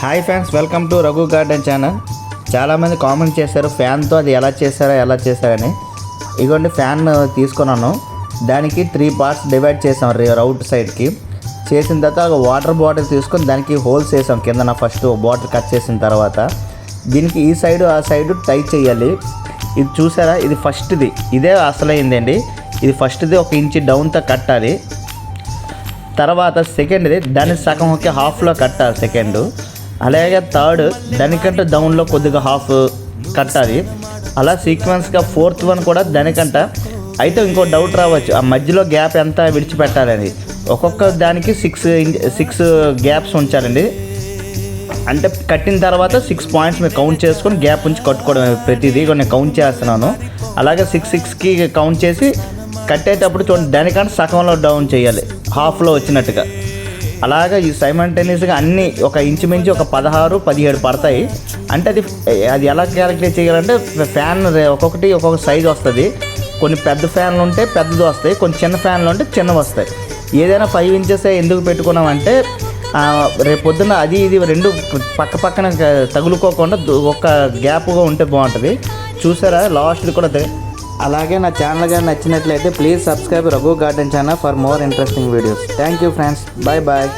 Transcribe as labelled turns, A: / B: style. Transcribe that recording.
A: Hi fans welcome to Raghu garden channel. చాలామంది comment చేశారు ఫ్యాన్తో అది ఎలా చేశారో ఎలా చేశారని. ఇగోండి ఫ్యాన్ తీసుకున్నాను. దానికి త్రీ పార్ట్స్ డివైడ్ చేసాం రౌట్ సైడ్కి చేసిన తర్వాత ఒక వాటర్ బాటిల్ తీసుకొని దానికి హోల్స్ వేసాం కింద ఫస్ట్ బాటిల్ కట్ చేసిన తర్వాత. దీనికి ఈ సైడ్ ఆ సైడ్ టైట్ చేయాలి. ఇది చూసారా? ఇది ఫస్ట్ది ఇదే అసలైందండి. ఇది ఫస్ట్ది ఒక ఇంచి డౌన్తో కట్టాలి. తర్వాత సెకండ్ది దాని సగం ఒకే హాఫ్లో కట్టాలి సెకండ్ అలాగే థర్డ్ దానికంటే డౌన్లో కొద్దిగా హాఫ్ కట్టాలి. అలా సీక్వెన్స్గా ఫోర్త్ వన్ కూడా దానికంట. అయితే ఇంకో డౌట్ రావచ్చు ఆ మధ్యలో గ్యాప్ ఎంత విడిచిపెట్టాలని. ఒక్కొక్క దానికి సిక్స్ సిక్స్ గ్యాప్స్ ఉంచాలండి. అంటే కట్టిన తర్వాత సిక్స్ పాయింట్స్ మీరు కౌంట్ చేసుకొని గ్యాప్ ఉంచి కట్టుకోవడం ప్రతిదీ ఇక నేను కౌంట్ చేస్తున్నాను. అలాగే సిక్స్ సిక్స్కి కౌంట్ చేసి కట్టేటప్పుడు చూడండి దానికంటే సగంలో డౌన్ చేయాలి. హాఫ్లో వచ్చినట్టుగా. అలాగా ఈ సైమంటేనియస్గా అన్నీ ఒక ఇంచుమించు ఒక పదహారు పదిహేడు పడతాయి. అంటే అది అది ఎలా క్యాలిక్యులేట్ చేయాలంటే ఫ్యాన్ ఒక్కొక్కటి ఒక్కొక్క సైజ్ వస్తుంది. కొన్ని పెద్ద ఫ్యాన్లు ఉంటే పెద్దది వస్తాయి. కొన్ని చిన్న ఫ్యాన్లు ఉంటే చిన్నవి వస్తాయి. ఏదైనా ఫైవ్ ఇంచెస్ ఎందుకు పెట్టుకున్నామంటే రేపు పొద్దున్న అది ఇది రెండు పక్క పక్కన తగులుకోకుండా ఒక గ్యాప్గా ఉంటే బాగుంటుంది. చూసారా? లాస్ట్ కూడా అదే. అలాగే నా ఛానల్ కానీ నచ్చినట్లయితే please subscribe Raghu garden channel for more interesting videos. Thank you friends. Bye bye